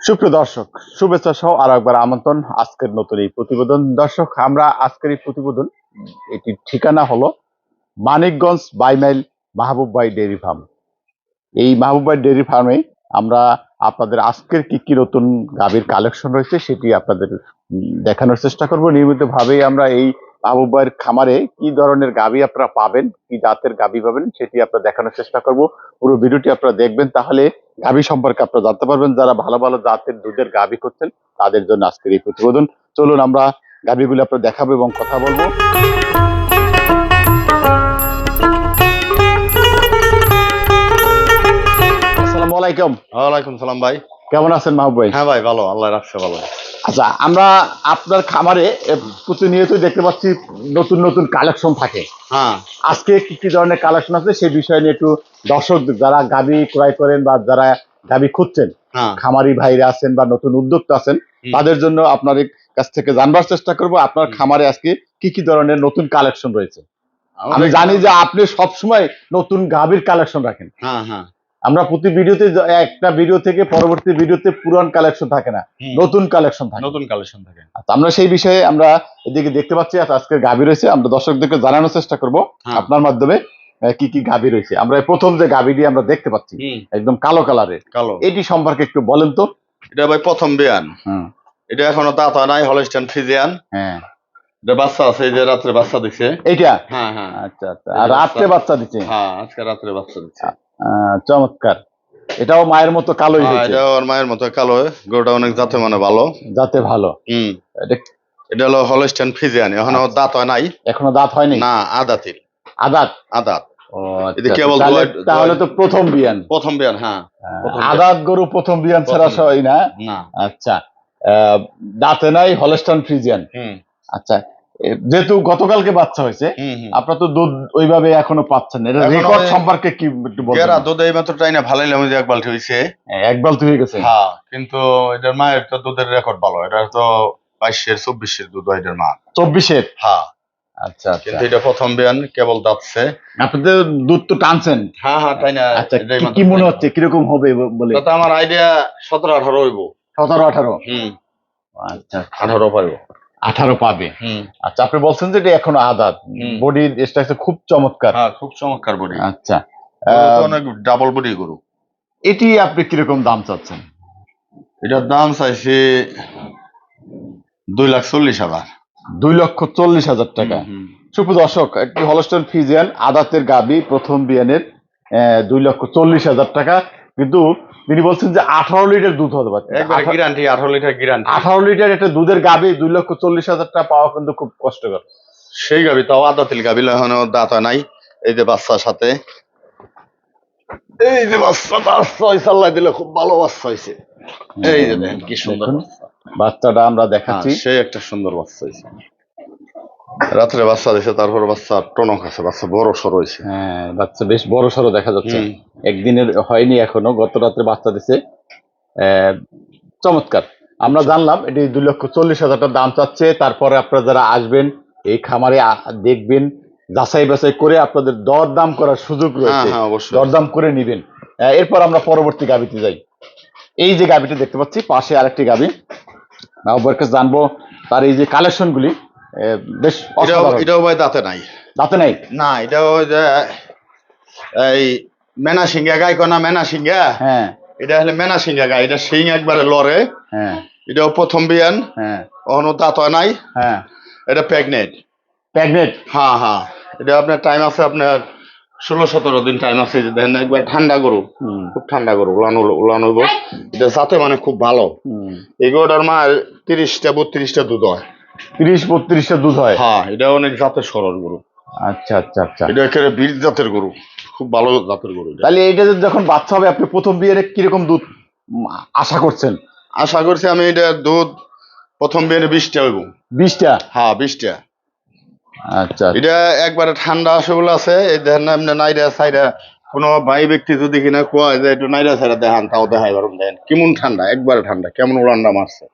সুপ্রিয় দর্শক, শুভেচ্ছা সহ আর একবার আমন্ত্রণ আজকের নতুন এই প্রতিবেদন। দর্শক, আমরা আজকের এই প্রতিবেদন, এটির ঠিকানা হলো মানিকগঞ্জ বাইমাইল মাহবুব ভাই ডেয়ারি ফার্ম। এই মাহবুব ভাই ডেয়ারি ফার্মে আমরা আপনাদের আজকের কি কি নতুন গাভীর কালেকশন রয়েছে সেটি আপনাদের দেখানোর চেষ্টা করব। নিয়মিতভাবেই আমরা এই ভাইয়ের খামারে কি ধরনের গাভী আপনারা পাবেন কি জাতের গাভী পাবেন সেটি আপনারা দেখানোর চেষ্টা করব। পুরো ভিডিওটি আপনারা দেখবেন তাহলে গাভী সম্পর্কে আপনারা জানতে পারবেন যারা ভালো ভালো জাতের দুধের গাভী করছেন তাদের জন্য আজকের এই প্রতিবেদন। চলুন আমরা গাভীগুলো আপনার দেখাবো এবং কথা বলব। আসসালামু আলাইকুম। ওয়ালাইকুম সালাম ভাই। কেমন আছেন মাহবুব ভাই? হ্যাঁ ভাই ভালো। আল্লাহ রাখছে ভালো। আচ্ছা আমরা আপনার খামারে প্রতিনিয়ত দেখতে পাচ্ছি নতুন নতুন কালেকশন থাকে। হ্যাঁ। আজকে কি কি ধরনের কালেকশন আছে সেই বিষয় নিয়ে একটু দর্শক যারা গাবি ক্রয় করেন বা যারা গাবি খুঁজছেন হ্যাঁ। খামারি ভাইরা আছেন বা নতুন উদ্যোক্তা আছেন তাদের জন্য আপনার কাছ থেকে জানবার চেষ্টা করব আপনার খামারে আজকে কি কি ধরনের নতুন কালেকশন রয়েছে। আমি জানি যে আপনি সবসময় নতুন গাভীর কালেকশন রাখেন। হ্যাঁ হ্যাঁ। আমরা প্রতি ভিডিওতে একটা ভিডিও থেকে পরবর্তী ভিডিওতে পুরান কালেকশন থাকে না। নতুন কালেকশন থাকে। নতুন কালেকশন থাকে। আচ্ছা, আমরা সেই বিষয়ে আমরা এদিকে দেখতে পাচ্ছি আজ আজকের গাভী রয়েছে। আমরা দর্শকদেরকে জানানোর চেষ্টা করব হ্যাঁ। আপনার মাধ্যমে কি কি গাভী রয়েছে। আমরা প্রথম যে গাভীটি আমরা দেখতে পাচ্ছি একদম কালো কালারের কালো। এটি সম্পর্কে একটু বলেন তো। এটা ভাই প্রথম বিয়ান। হুম, এটা এখনও হয় নাই হলস্টান ফিজিয়ান হ্যাঁ। এটা বাচ্চা আছে এই যে রাত্রে বাচ্চা দিছে। এইটা? হ্যাঁ হ্যাঁ। আচ্ছা আচ্ছা। আর রাত্রে বাচ্চা দিচ্ছে হ্যাঁ আজকে রাত্রে বাচ্চা দিচ্ছে আহ, চমৎকার। এটাও মায়ের মতো কালোই হ্যাঁ, হয়েছে। এটা ওর মায়ের মতো কালো গরুটা অনেক জাতে মানে ভালো। যাতে ভালো। হুম। এটা হলো হলস্টান ফিজিয়ান এখনও দাঁত হয় নাই? এখনও দাঁত হয়নি? না আদাতিল। আদাত? আদাত। আচ্ছা, তাহলে তো প্রথম বিয়ান। প্রথম বিয়ান হ্যাঁ। আদাত গরু প্রথম বিয়ান ছাড়া প্রথম। সবাই না? না। আচ্ছা আহ, দাঁতে নাই হলস্টান ফ্রিজিয়ান আচ্ছা যেহেতু গতকালকে বাচ্চা হয়েছে আপনার তো দুধ ওইভাবে এখনও পাচ্ছেন না। এটা রেকর্ড সম্পর্কে কি একটু বলবেন? গেরা দুধ এই মাত্র টাইনা ভালোই লাগে এক বালতি হ্যাঁ, এক বালতি হয়ে গেছে? হ্যাঁ কিন্তু এটার মায়ের তো দুধের রেকর্ড ভালো। এটা তো বাইশের চব্বিশের দুধ এটার মা। চব্বিশের? হ্যাঁ। আচ্ছা আচ্ছা। কিন্তু এটা প্রথম বিয়ান কেবল দাঁতছে। আপনি তো দুধ তো টানছেন? হ্যাঁ হ্যাঁ তাই না আচ্ছা কি- মনে। হচ্ছে কীরকম হবে বলে? তাতে আমার আইডিয়া সতেরো আঠারো হইব। সতেরো আঠারো? হুম। আচ্ছা। আঠারো পাইব। আঠারো পাবে। আচ্ছা আপনি বলছেন যে এটা এখনও আদাত। বডির স্ট্রাকচার খুব চমৎকার। হ্যাঁ খুব চমৎকার বডি। আচ্ছা অনেক ডাবল বডি গরু। এটি আপনি কীরকম দাম চাচ্ছেন? এটার দাম চাইছে দুই লাখ চল্লিশ হাজার। দুই লক্ষ চল্লিশ হাজার টাকা। সুপ্র দর্শক একটি হলস্টন ফিজিয়ান আদাতের গাবি প্রথম বিয়ানের দুই লক্ষ চল্লিশ হাজার টাকা। কিন্তু তিনি বলছেন যে আঠারো লিটার দুধ হতে পারে গ্যারান্টি আঠারো লিটার গ্যারান্টি আঠারো লিটার একটা দুধের গাবি দুই লক্ষ চল্লিশ হাজার টাকা পাওয়া কিন্তু খুব কষ্টকর। সেই গাবি তাও আদা তিল গাবি এখনও দাঁত হয় নাই। এই যে বাচ্চার সাথে। এই যে বাচ্চা বাচ্চা হয়েছে আল্লাহ দিলে খুব ভালো বাচ্চা হয়েছে এই যে দেখেন কি সুন্দর বাচ্চাটা আমরা হ্যাঁ, দেখাচ্ছি সেই একটা সুন্দর বাচ্চা হয়েছে রাত্রে বাচ্চা দিছে তারপর বাচ্চা টনক আছে বাচ্চা বড় সর হয়েছে। হ্যাঁ বাচ্চা বেশ বড় সড়ো দেখা যাচ্ছে। একদিনের হয়নি এখনও গত রাত্রে বাচ্চা দিছে। চমৎকার। আমরা জানলাম এটি দুই লক্ষ চল্লিশ হাজার টাকা দাম চাচ্ছে তারপরে আপনারা যারা আসবেন এই খামারে দেখবেন যাচাই বাছাই করে আপনাদের দর দাম করার সুযোগ হ্যাঁ রয়েছে। হ্যাঁ দরদাম করে নিবেন। এরপর আমরা পরবর্তী গাবিতে যাই। এই যে গাবিটি দেখতে পাচ্ছি পাশে আরেকটি গাবি কাছে জানব তার এই যে কালেকশন গুলি আহ, বেশ এটাও ভাই দাঁতে নাই। দাঁতে নাই? না এটাও এই মেনা সিংহা গাই কনা মেনা সিংহা? হ্যাঁ। এটা হলে মেনা সিংহা গাই এটা সিং একবারে লড়ে। হ্যাঁ। এটাও প্রথম বিয়ান। হ্যাঁ। অহনো দাঁত নাই। হ্যাঁ। এটা প্রেগনেন্ট প্যাগনেট হ্যাঁ হ্যাঁ। এটা আপনার টাইম আছে আপনার ষোলো সতেরো দিন টাইম আছে যে দেখেন একবার ঠান্ডা গরু। হুম। খুব ঠান্ডা গরু উলানো উলানো এটা সাথে মানে খুব ভালো। হুম। এই গরুটার মা তিরিশটা বত্রিশটা দুধ হয়। তিরিশ বত্রিশটা দুধ হয়। হ্যাঁ এটা অনেক জাতের সরল গরু। আচ্ছা আচ্ছা আচ্ছা। এটা একেবারে বীর জাতের গরু খুব ভালো জাতের গরু তাহলে এটা যখন বাচ্চা হবে আপনি প্রথম বিয়ের কীরকম দুধ আশা করছেন? আশা করছি আমি এটা দুধ প্রথম বিয়ে বিশটা হইব। বিশটা? হ্যাঁ বিশটা। আচ্ছা। এটা একবারে ঠান্ডা আসলে আছে এই দেখেন না এমনি নাইরা সাইরা। কোনো ভাই ব্যক্তি যদি কিনা কয় যে একটু নাইরা সাইরা দেখান তাও দেখাই পারুন দেখেন কেমন ঠান্ডা একবারে ঠান্ডা কেমন উড়ান্ডা মারছে।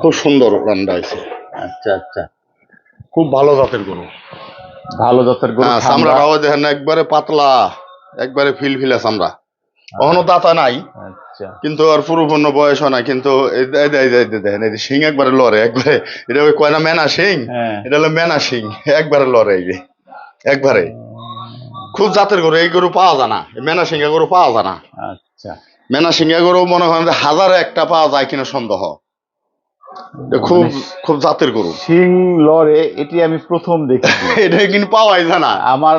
খুব সুন্দর উড়ান্ডা হয়েছে। আচ্ছা আচ্ছা। খুব ভালো জাতের গরু। ভালো জাতের গরু হ্যাঁ ঠান্ডা। চামড়াটাও দেখেন একবারে পাতলা একবারে ফিল ফিলা চামড়া। কখনো দাতা নাই আচ্ছা। কিন্তু আর পুরোপূর্ণ বয়স হয় না কিন্তু দেখেন এই শিং একবারে লড়ে একবারে এটা ওই কয়না মেনা শিং? হ্যাঁ। এটা হলো মেনা সিং একবারে লড়ে এই যে একবারে। খুব জাতের গরু এই গরু পাওয়া যায় না মেনা সিংহা গরু পাওয়া যায় না। আচ্ছা। মেনা সিংহা গরু মনে হয় হাজারে একটা পাওয়া যায় কিনা সন্দেহ। খুব মানে খুব জাতের গরু। শিং লড়ে এটি আমি প্রথম দেখেছি। এটা কিন্তু পাওয়াই আমার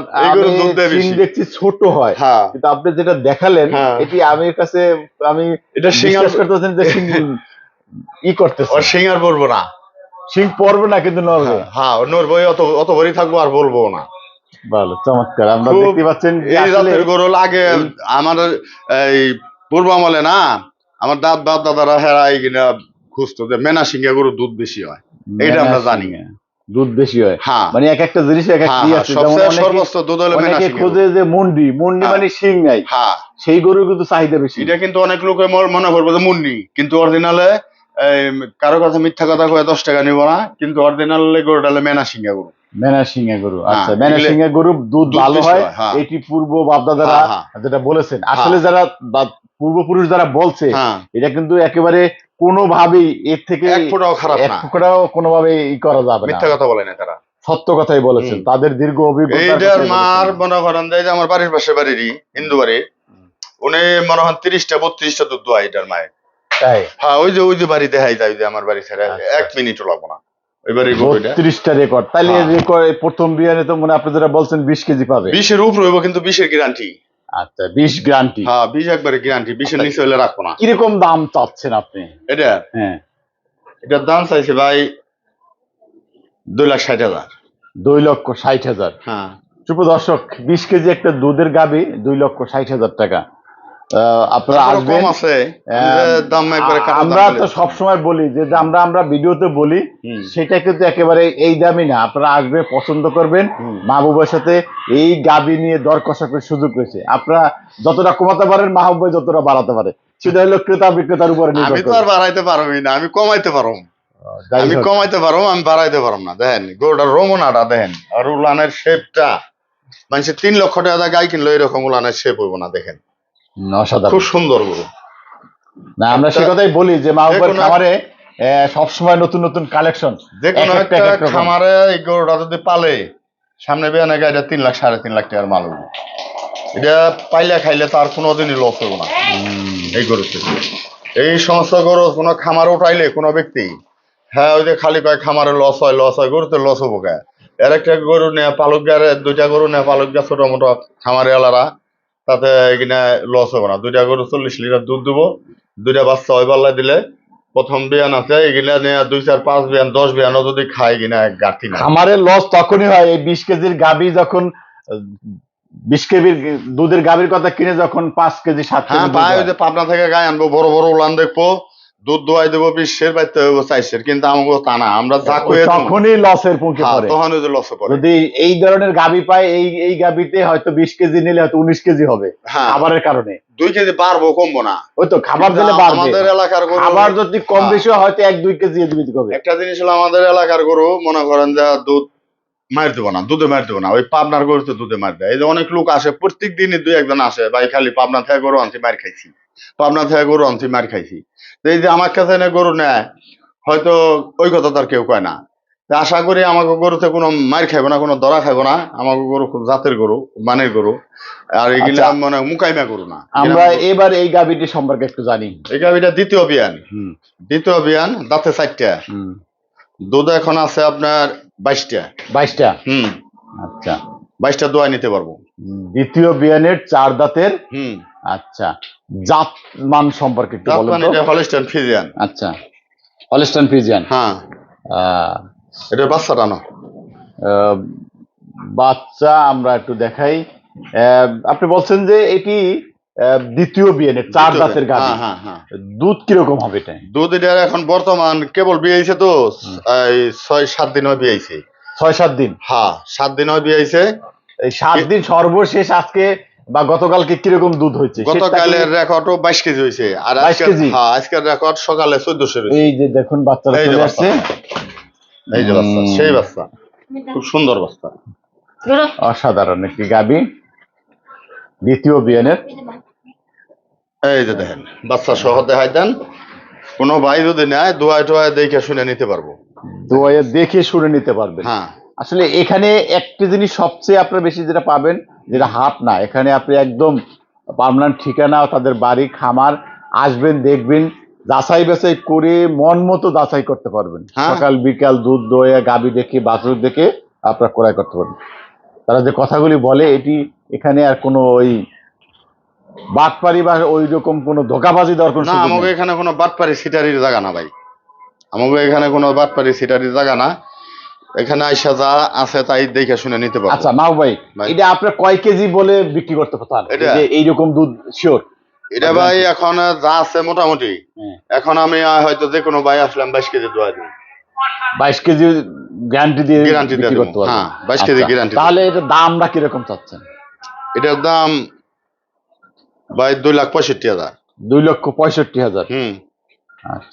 শিং দেখছি ছোট হয়। হ্যাঁ। কিন্তু আপনি যেটা দেখালেন হ্যাঁ। এটি আমি কাছে আমি এটা বিশ্বাস করতেছেন যে শিং ই করতেছে। সিং আর বলব না। শিং পড়বে না কিন্তু নড়বে। হ্যাঁ ওর নড়বো অত অত ভরি থাকব আর বলব না। ভালো চমৎকার। আমরা দেখতে পাচ্ছেন এই জাতের গরু লাগে। আমার এই পূর্ব আমলে না আমার দাদ দাদ দাদারা হেরাই কিনা খুঁজতো যে মেনা সিংহা গরুর দুধ বেশি হয়। এটা আমরা জানি। দুধ বেশি হয়। হ্যাঁ। মানে এক একটা জিনিস এক এক হ্যাঁ, হ্যাঁ, আছে। সর্বোচ্চ দুধ হলো মেনা সিংহা খোঁজে যে মুন্ডি মুন্ডি হ্যাঁ। মানে শিং নাই। হ্যাঁ। সেই গরুর কিন্তু চাহিদা বেশি। এটা কিন্তু অনেক লোকে মনে করবে যে মুন্নি কিন্তু অরিজিনালে কারও কাছে মিথ্যা কথা কয়ে দশ টাকা নিব না কিন্তু অরিজিনাল গরুটা হলো মেনা সিংহা গরু। গরু। হ্যাঁ, আচ্ছা গরুর দুধ ভালো হয় হয়। এটি পূর্ব বাপদাদারা হ্যাঁ, যেটা বলেছেন। আসলে যারা পূর্বপুরুষ যারা বলছে এটা কিন্তু একেবারে কোনোভাবেই এর থেকে এক ফোঁটাও খারাপ এক ফোঁটাও কোনোভাবে ই করা যাবে মিথ্যা কথা বলে না তারা। সত্য কথাই বলেছেন। তাদের দীর্ঘ অভিজ্ঞতা এইটার মার মনে করেন যে আমার বাড়ির পাশে বাড়িরই হিন্দু বাড়ি উনি মনে হন তিরিশটা বত্রিশটা দুধ দোয়া এটার মায়ের। তাই? হ্যাঁ ওই যে ওই যে বাড়ি দেখাই যায় যে আমার বাড়ি ছেড়ে আচ্ছা, এক মিনিটও লাগবো না। ওই বত্রিশটা রেকর্ড তাহলে হ্যাঁ। রেকর্ড প্রথম বিয়ানে তো মনে আপনি যেটা বলছেন বিশ কেজি পাবে। বিশের উপর হইব কিন্তু বিশের গ্যারান্টি আচ্ছা বিশ হ্যাঁ বিশ একবারে গ্যারান্টি বিশের আচ্ছা। নিচে হইলে রাখব না। কীরকম দাম চাচ্ছেন আপনি? এটা? হ্যাঁ। এটার দাম চাইছে ভাই দুই লাখ ষাট হাজার। দুই লক্ষ ষাট হাজার। হ্যাঁ। দর্শক বিশ কেজি একটা দুধের গাবি দুই লক্ষ ষাট হাজার টাকা। আপনারা আসবেন। আমরা তো সবসময় বলি যে আমরা ভিডিওতে বলি সেটা কিন্তু একেবারে এই দামই না। আপনারা আসবেন পছন্দ করবেন। মাহবুবের সাথে এই গাবি নিয়ে দর কষাকষির সুযোগ রয়েছে। আপনারা যতটা কমাতে পারেন মাহবুব যতটা বাড়াতে পারে। সেটা হলো ক্রেতা বিক্রেতার উপরে আমি তো আর বাড়াইতে পারবি না আমি কমাইতে পারো আমি কমাইতে পারো আমি বাড়াইতে পারো না। দেখেন গরুটার রমনাটা দেখেন আর উলানের শেপটা মানুষের তিন লক্ষ টাকা গাই কিনলো এরকম উলানের শেপ হইব না দেখেন। অসাধারণ। খুব সুন্দর গরু না আমরা সে কথাই বলি যে যেকোনো- খামারে সবসময় নতুন নতুন কালেকশন যে কোনো একটা। খামারে এই গরুটা যদি পালে সামনে বেয়ানে গাড়িটা তিন লাখ সাড়ে তিন লাখ টাকার মাল এটা পাইলে খাইলে তার কোনো দিনই লস হইব না। এই গরু থেকে এই সমস্ত গরু কোনো খামারে উঠাইলে কোনো ব্যক্তি হ্যাঁ ওই যে খালি কয় খামারে লস হয় লস হয় গরুতে লস হব কে? এর একটা গরু নেয় পালক গারে দুইটা গরু নেয় পালক গা ছোট মোটো খামারে এলারা তাতে এখানে লস হবে না। দুইটা গরু চল্লিশ লিটার দুধ দিব দুইটা বাচ্চা ওই পাল্লা দিলে প্রথম বিয়ান আছে এগুলা নিয়ে দুই চার পাঁচ বিয়ান দশ বিয়ানও যদি খায় কিনা গাঠি না খামারের লস তখনই হয় এই বিশ কেজির গাবি যখন বিশ কেজির দুধের গাবির কথা কিনে যখন পাঁচ কেজি সাত হ্যাঁ ভাই ওই যে পাবনা থেকে গায়ে আনব বড় বড় উলান দেখব। দুধ দোয়াই দেবো বিশ্বের বাইতে হইব চাইশের কিন্তু আমাকে তা না আমরা যা দেবো, তখনই লসের মুখে হ্যাঁ, পড়ে। তখন যে লসে পড়ে। যদি এই ধরনের গাবি পায় এই এই গাবিতে হয়তো বিশ কেজি নিলে হয়তো উনিশ কেজি হবে হ্যাঁ। খাবারের কারণে। দুই কেজি বাড়বো কমবো না। ওই তো খাবার দিলে বাড়বে। আমাদের এলাকার গরু খাবার যদি কম হ্যাঁ। বেশি হয়, হয়তো এক দুই কেজি এদিক ওদিক হবে। একটা জিনিস হলো আমাদের এলাকার গরু মনে করেন যে দুধ মার দেবো না দুধে মার দেবো না ওই পাবনার গরু তো দুধে মার দেয়। এই যে অনেক লোক আসে প্রত্যেক দিনই দুই একজন আসে ভাই খালি পাবনা থেকে গরু আনছি মার খাইছি। পাবনা থেকে গরু আনছি মার খাইছি। তো এই যে আমার কাছে এনে গরু নেয় হয়তো ওই কথা তার কেউ কয় না। আশা করি আমাকে গরুতে কোনো মার খাইবো না কোনো দরা খাইবো না। আমাকে গরু খুব জাতের গরু মানের গরু। আর এগুলা। মানে মুকাইমা গরু না। আমরা এবার এই গাভীটি সম্পর্কে একটু জানি। এই গাভীটা দ্বিতীয় বিয়ান। হুম। দ্বিতীয় বিয়ান দাঁতে চারটা। হুম। দুধ এখন আছে আপনার বাইশটা। বাইশটা? হুম। আচ্ছা। বাইশটা দোয়া নিতে পারব। দ্বিতীয় বিয়ানের চার দাঁতের? হুম। আচ্ছা। জাত মান সম্পর্কে একটু বলেন মানে তো। ফিজিয়ান আচ্ছা। হলিস্টান ফিজিয়ান হ্যাঁ। এটা বাচ্চাটা না? বাচ্চা আমরা একটু দেখাই। আহ, আপনি বলছেন যে এটি দ্বিতীয় বিয়ানের চার দাঁতের গাভী। হ্যাঁ হ্যাঁ হ্যাঁ। দুধ কীরকম হবে এটা দুধ এটার এখন বর্তমান কেবল বিয়েছে তো ছয় সাত দিন হয় বিয়েছে ছয় সাত দিন? হ্যাঁ সাত দিন হয় বিয়েছে এই সাত দিন সর্বশেষ আজকে বা গতকালকে কীরকম দুধ হয়েছে গতকালের রেকর্ড ও বাইশ কেজি হয়েছে আর 22 আজকের হ্যাঁ আজকের রেকর্ড সকালে চোদ্দশো এই যে দেখুন বাচ্চারা এই যে বাচ্চা। এই যে বাচ্চা সেই বাচ্চা। খুব সুন্দর বাচ্চা। অসাধারণ একটি গাবি দ্বিতীয় বিয়ানের। এই যে দেখেন বাচ্চা সহ দেখাই দেন। কোনো ভাই যদি নেয় দোয়ায় টোয়ায় দেখে শুনে নিতে পারব। দোয়ে দেখে শুনে নিতে পারবেন। হ্যাঁ। আসলে এখানে একটি জিনিস সবচেয়ে আপনার বেশি যেটা পাবেন যেটা হাট না। এখানে আপনি একদম পার্মানেন্ট ঠিকানা তাদের বাড়ি খামার আসবেন দেখবেন যাচাই বাছাই করে মন মতো যাচাই করতে পারবেন। হ্যাঁ। সকাল বিকাল দুধ দয়ে গাবি দেখে বাছুর দেখে আপনার ক্রয় করতে পারবেন। তারা যে কথাগুলি বলে এটি এখানে আর কোনো ওই বাটপারি বা ওই রকম কোনো ধোকাবাজি দেওয়ার কোনো না আমাকে এখানে কোনো বাটপারি সিটারির জায়গা না ভাই। আমাকে এখানে কোনো বাটপারি সিটারির জায়গা না। এখানে আইসা যা আছে তাই দেখে শুনে নিতে পারব। আচ্ছা মাও ভাই। এটা আপনার কয় কেজি বলে বিক্রি করতে? যে এইরকম দুধ শিওর এটা ভাই এখন যা আছে মোটামুটি। এখন আমি হয়তো যে কোনো ভাই আসলাম বাইশ কেজি দোয়া দিই। বাইশ কেজি গ্যারান্টি দিয়ে Guarantee দিয়ে। করতে পারবেন। হ্যাঁ, 22 কেজি গ্যারান্টি guarantee তাহলে এটা দামটা কীরকম চাচ্ছেন? এটার দাম ভাই দুই লাখ পঁয়ষট্টি হাজার। দুই লক্ষ পঁয়ষট্টি হাজার। হুম। আচ্ছা।